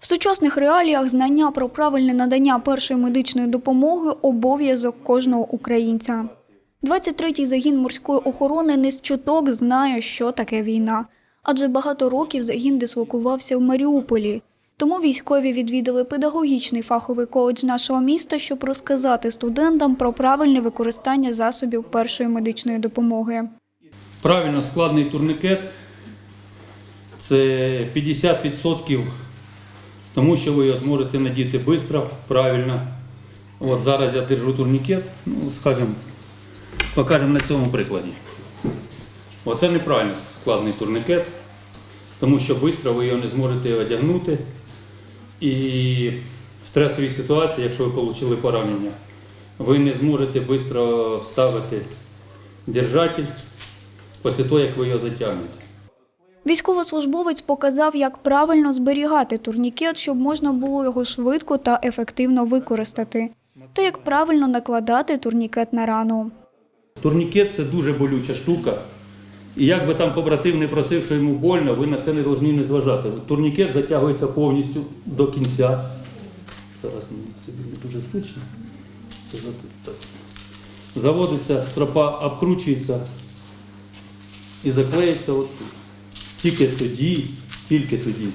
В сучасних реаліях знання про правильне надання першої медичної допомоги обов'язок кожного українця. 23-й загін морської охорони не з чуток знає, що таке війна. Адже багато років загін дислокувався в Маріуполі. Тому військові відвідали педагогічний фаховий коледж нашого міста, щоб розказати студентам про правильне використання засобів першої медичної допомоги. Правильно складний турникет це 50%, тому що ви його зможете надіти швидко, правильно. От зараз я держу турнікет, ну, скажімо, покажемо на цьому прикладі. Оце неправильно складний турникет, тому що швидко ви його не зможете одягнути. І в стресовій ситуації, якщо ви отримали поранення, ви не зможете швидко вставити держатель після того, як ви його затягнете. Військовослужбовець показав, як правильно зберігати турнікет, щоб можна було його швидко та ефективно використати, та як правильно накладати турнікет на рану. Турнікет це дуже болюча штука. І як би там побратим не просив, що йому больно, ви на це не повинні не зважати. Турнікет затягується повністю до кінця. Зараз мені собі не дуже зручно. Заводиться, стропа обкручується і заклеїться от тут. Тільки тоді, тільки тоді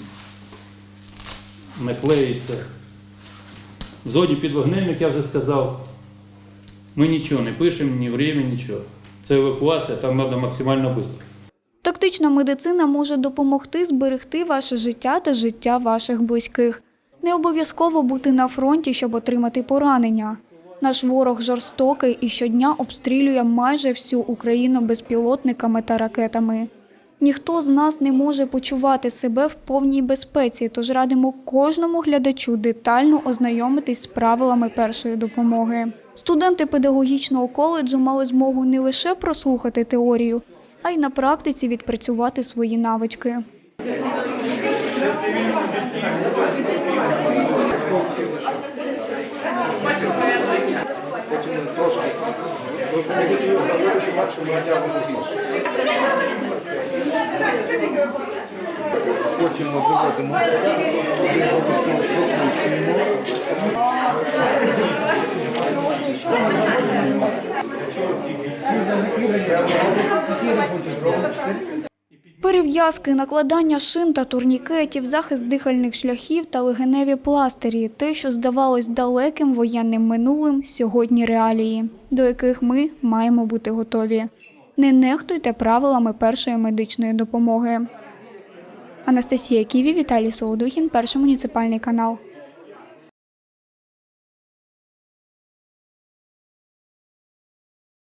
наклеїться. В зоні під вогнем, як я вже сказав, ми нічого не пишемо, ні время, нічого. Це евакуація, там треба максимально швидко. Тактична медицина може допомогти зберегти ваше життя та життя ваших близьких. Не обов'язково бути на фронті, щоб отримати поранення. Наш ворог жорстокий і щодня обстрілює майже всю Україну безпілотниками та ракетами. Ніхто з нас не може почувати себе в повній безпеці, тож радимо кожному глядачу детально ознайомитись з правилами першої допомоги. Студенти педагогічного коледжу мали змогу не лише прослухати теорію, а й на практиці відпрацювати свої навички. Потім трошки більше. Потім ми виводимо. Перев'язки, накладання шин та турнікетів, захист дихальних шляхів та легеневі пластирі те, що здавалось далеким воєнним минулим, сьогодні реалії, до яких ми маємо бути готові. Не нехтуйте правилами першої медичної допомоги. Анастасія Ківі, Віталій Солодухін, перший муніципальний канал.